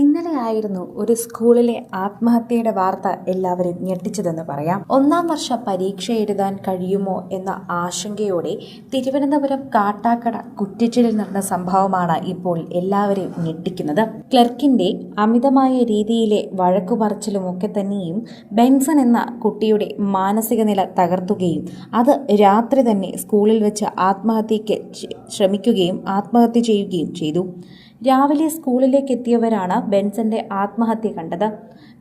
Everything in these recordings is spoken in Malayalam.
ഇന്നലെയായിരുന്നു ഒരു സ്കൂളിലെ ആത്മഹത്യയുടെ വാർത്ത എല്ലാവരും ഞെട്ടിച്ചതെന്ന് പറയാം. ഒന്നാം വർഷ പരീക്ഷ എഴുതാൻ കഴിയുമോ എന്ന ആശങ്കയോടെ തിരുവനന്തപുരം കാട്ടാക്കട കുറ്റിച്ചിലിൽ നടന്ന സംഭവമാണ് ഇപ്പോൾ എല്ലാവരെയും ഞെട്ടിക്കുന്നത്. ക്ലർക്കിന്റെ അമിതമായ രീതിയിലെ വഴക്കുപറച്ചിലുമൊക്കെ തന്നെയും ബെൻസൺ എന്ന കുട്ടിയുടെ മാനസിക നില തകർത്തുകയും അത് രാത്രി തന്നെ സ്കൂളിൽ വെച്ച് ആത്മഹത്യയ്ക്ക് ശ്രമിക്കുകയും ആത്മഹത്യ ചെയ്യുകയും ചെയ്തു. രാവിലെ സ്കൂളിലേക്ക് എത്തിയവരാണ് ബെൻസന്റെ ആത്മഹത്യ കണ്ടത്.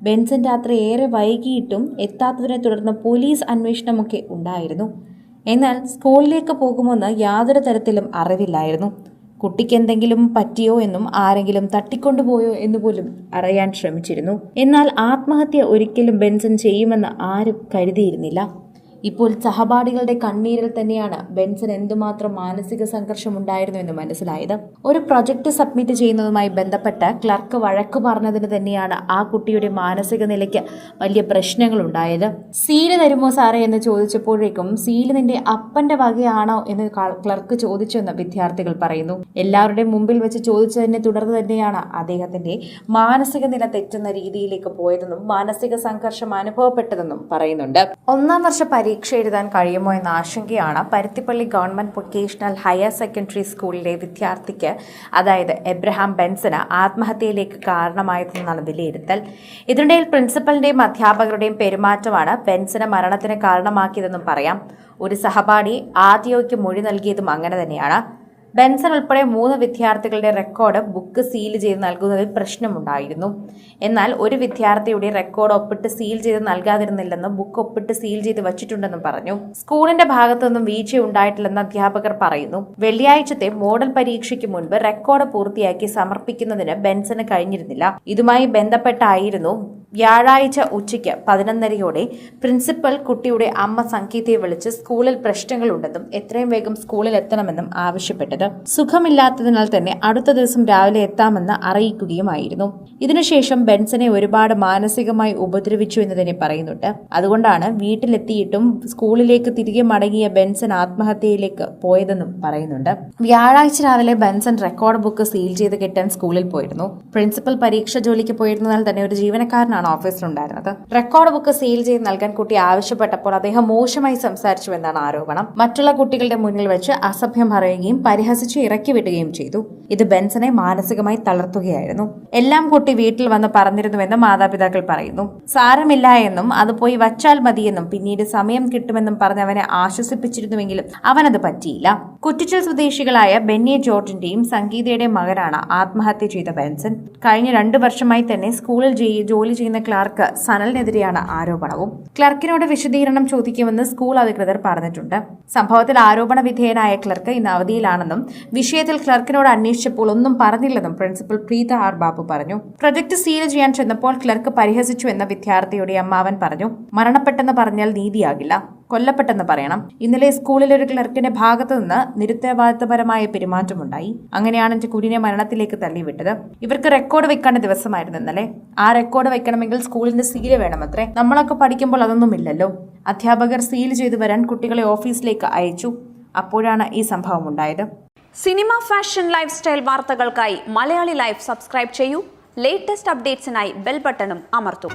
ബെൻസൻ രാത്രി ഏറെ വൈകിയിട്ടും എത്താത്തതിനെ തുടർന്ന് പോലീസ് അന്വേഷണമൊക്കെ ഉണ്ടായിരുന്നു. എന്നാൽ സ്കൂളിലേക്ക് പോകുമെന്ന് യാതൊരു തരത്തിലും അറിവില്ലായിരുന്നു. കുട്ടിക്ക് എന്തെങ്കിലും പറ്റിയോ എന്നും ആരെങ്കിലും തട്ടിക്കൊണ്ടുപോയോ എന്ന് പോലും അറിയാൻ ശ്രമിച്ചിരുന്നു. എന്നാൽ ആത്മഹത്യ ഒരിക്കലും ബെൻസൻ ചെയ്യുമെന്ന് ആരും കരുതിയിരുന്നില്ല. ഇപ്പോൾ സഹപാഠികളുടെ കണ്ണീരിൽ തന്നെയാണ് ബെൻസൺ എന്തുമാത്രം മാനസിക സംഘർഷം ഉണ്ടായിരുന്നു എന്ന് മനസ്സിലായത്. ഒരു പ്രൊജക്ട് സബ്മിറ്റ് ചെയ്യുന്നതുമായി ബന്ധപ്പെട്ട് ക്ലർക്ക് വഴക്ക് പറഞ്ഞതിന് തന്നെയാണ് ആ കുട്ടിയുടെ മാനസിക നിലയ്ക്ക് വലിയ പ്രശ്നങ്ങൾ ഉണ്ടായത് സീൽ തരുമോ സാറേ എന്ന് ചോദിച്ചപ്പോഴേക്കും സീൽ നിന്റെ അപ്പന്റെ വകയാണോ എന്ന് ക്ലർക്ക് ചോദിച്ചെന്ന് വിദ്യാർത്ഥികൾ പറയുന്നു. എല്ലാവരുടെയും മുമ്പിൽ വെച്ച് ചോദിച്ചതിനെ തുടർന്ന് തന്നെയാണ് അദ്ദേഹത്തിന്റെ മാനസിക നില തെറ്റുന്ന രീതിയിലേക്ക് പോയതെന്നും മാനസിക സംഘർഷം അനുഭവപ്പെട്ടതെന്നും പറയുന്നുണ്ട്. ഒന്നാം വർഷ പരീക്ഷ എഴുതാൻ കഴിയുമോ എന്ന ആശങ്കയാണ് Paruthippally government vocational higher secondary സ്കൂളിലെ വിദ്യാർത്ഥിക്ക് അതായത് എബ്രഹാം ബെൻസന് ആത്മഹത്യയിലേക്ക് കാരണമായതെന്നാണ് വിലയിരുത്തൽ. ഇതിനിടയിൽ പ്രിൻസിപ്പലിന്റെയും അധ്യാപകരുടെയും പെരുമാറ്റമാണ് ബെൻസന് മരണത്തിന് കാരണമാക്കിയതെന്നും പറയാം. ഒരു സഹപാഠി ആദ്യോയ്ക്ക് മൊഴി നൽകിയതും അങ്ങനെ തന്നെയാണ്. ബെൻസൺ ഉൾപ്പെടെ മൂന്ന് വിദ്യാർത്ഥികളുടെ റെക്കോർഡ് ബുക്ക് സീൽ ചെയ്ത് നൽകുന്നതിൽ പ്രശ്നമുണ്ടായിരുന്നു. എന്നാൽ ഒരു വിദ്യാർത്ഥിയുടെ റെക്കോർഡ് ഒപ്പിട്ട് സീൽ ചെയ്ത് നൽകാതിരുന്നില്ലെന്നും ബുക്ക് ഒപ്പിട്ട് സീൽ ചെയ്ത് വച്ചിട്ടുണ്ടെന്നും പറഞ്ഞു. സ്കൂളിന്റെ ഭാഗത്തുനിന്നും വീഴ്ച ഉണ്ടായിട്ടില്ലെന്ന് അധ്യാപകർ പറയുന്നു. വെള്ളിയാഴ്ചത്തെ മോഡൽ പരീക്ഷയ്ക്ക് മുൻപ് റെക്കോർഡ് പൂർത്തിയാക്കി സമർപ്പിക്കുന്നതിന് ബെൻസന് കഴിഞ്ഞിരുന്നില്ല. ഇതുമായി ബന്ധപ്പെട്ടായിരുന്നു വ്യാഴാഴ്ച ഉച്ചയ്ക്ക് പതിനൊന്നരയോടെ പ്രിൻസിപ്പൽ കുട്ടിയുടെ അമ്മ സംഗീതയെ വിളിച്ച് സ്കൂളിൽ പ്രശ്നങ്ങളുണ്ടെന്നും എത്രയും വേഗം സ്കൂളിൽ എത്തണമെന്നും ആവശ്യപ്പെട്ടത്. സുഖമില്ലാത്തതിനാൽ തന്നെ അടുത്ത ദിവസം രാവിലെ എത്താമെന്ന് അറിയിക്കുകയുമായിരുന്നു. ഇതിനുശേഷം ബെൻസനെ ഒരുപാട് മാനസികമായി ഉപദ്രവിച്ചു എന്ന് തന്നെ പറയുന്നുണ്ട്. അതുകൊണ്ടാണ് വീട്ടിലെത്തിയിട്ടും സ്കൂളിലേക്ക് തിരികെ മടങ്ങിയ ബെൻസൻ ആത്മഹത്യയിലേക്ക് പോയതെന്നും പറയുന്നുണ്ട്. വ്യാഴാഴ്ച രാവിലെ ബെൻസൺ റെക്കോർഡ് ബുക്ക് സീൽ ചെയ്ത് കെട്ടാൻ സ്കൂളിൽ പോയിരുന്നു. പ്രിൻസിപ്പൽ പരീക്ഷ ജോലിക്ക് പോയിരുന്നതിനാൽ തന്നെ ഒരു ജീവനക്കാരനാണ് ഓഫീസിലുണ്ടായിരുന്നത്. റെക്കോർഡ് ബുക്ക് സീൽ ചെയ്ത് നൽകാൻ കുട്ടി ആവശ്യപ്പെട്ടപ്പോൾ അദ്ദേഹം മോശമായി സംസാരിച്ചു എന്നാണ് ആരോപണം. മറ്റുള്ള കുട്ടികളുടെ മുന്നിൽ വെച്ച് അസഭ്യം പറയുകയും പരിഹസിച്ച് ഇറക്കി വിടുകയും ചെയ്തു. ഇത് ബെൻസനെ മാനസികമായി തളർത്തുകയായിരുന്നു. എല്ലാം കുട്ടി വീട്ടിൽ വന്ന് പറഞ്ഞിരുന്നുവെന്ന് മാതാപിതാക്കൾ പറയുന്നു. സാരമില്ല എന്നും അത് പോയി വച്ചാൽ മതിയെന്നും പിന്നീട് സമയം കിട്ടുമെന്നും പറഞ്ഞ് അവനെ ആശ്വസിപ്പിച്ചിരുന്നുവെങ്കിലും അവനത് പറ്റിയില്ല. കുറ്റിച്ചൽ സ്വദേശികളായ ബെന്നി ജോർജിന്റെയും സംഗീതയുടെയും മകനാണ് ആത്മഹത്യ ചെയ്ത ബെൻസൺ. കഴിഞ്ഞ രണ്ടു വർഷമായി തന്നെ സ്കൂളിൽ ജോലി ചെയ്യുന്ന ക്ലാർക്ക് സനലിനെതിരെയാണ് ആരോപണവും. ക്ലർക്കിനോട് വിശദീകരണം ചോദിക്കുമെന്ന് സ്കൂൾ അധികൃതർ പറഞ്ഞിട്ടുണ്ട്. സംഭവത്തിൽ ആരോപണ വിധേയനായ ക്ലർക്ക് ഇന്ന് അവധിയിലാണെന്നും വിഷയത്തിൽ ക്ലർക്കിനോട് അന്വേഷിച്ചപ്പോൾ ഒന്നും പറഞ്ഞില്ലെന്നും പ്രിൻസിപ്പൽ പ്രീത ആർ ബാബു പറഞ്ഞു. പ്രൊജക്ട് സീൽ ചെയ്യാൻ ചെന്നപ്പോൾ ക്ലർക്ക് പരിഹസിച്ചു എന്ന വിദ്യാർത്ഥിയുടെ അമ്മാവൻ പറഞ്ഞു മരണപ്പെട്ടെന്ന് പറഞ്ഞാൽ നീതിയാകില്ല. കൊല്ലപ്പെട്ടെന്ന് പറയണം. ഇന്നലെ സ്കൂളിലെ ഒരു ക്ലർക്കിന്റെ ഭാഗത്തു നിന്ന് നിരുത്തരവാദിത്തപരമായ പെരുമാറ്റമുണ്ടായി. അങ്ങനെയാണ് എന്റെ മരണത്തിലേക്ക് തള്ളിവിട്ടത്. ഇവർക്ക് റെക്കോർഡ് വെക്കേണ്ട ദിവസമായിരുന്നു ഇന്നലെ. ആ റെക്കോർഡ് വെക്കണമെങ്കിൽ സ്കൂളിന്റെ സീൽ വേണമത്രേ. നമ്മളൊക്കെ പഠിക്കുമ്പോൾ അതൊന്നുമില്ലല്ലോ അധ്യാപകർ സീൽ ചെയ്തു വരാൻ കുട്ടികളെ ഓഫീസിലേക്ക് അയച്ചു. അപ്പോഴാണ് ഈ സംഭവം ഉണ്ടായത്. സിനിമ ഫാഷൻ ലൈഫ് സ്റ്റൈൽ വാർത്തകൾക്കായി മലയാളി ലൈഫ് സബ്സ്ക്രൈബ് ചെയ്യൂ. ലേറ്റസ്റ്റ് അപ്ഡേറ്റ്സിനായി ബെൽ ബട്ടണും അമർത്തും.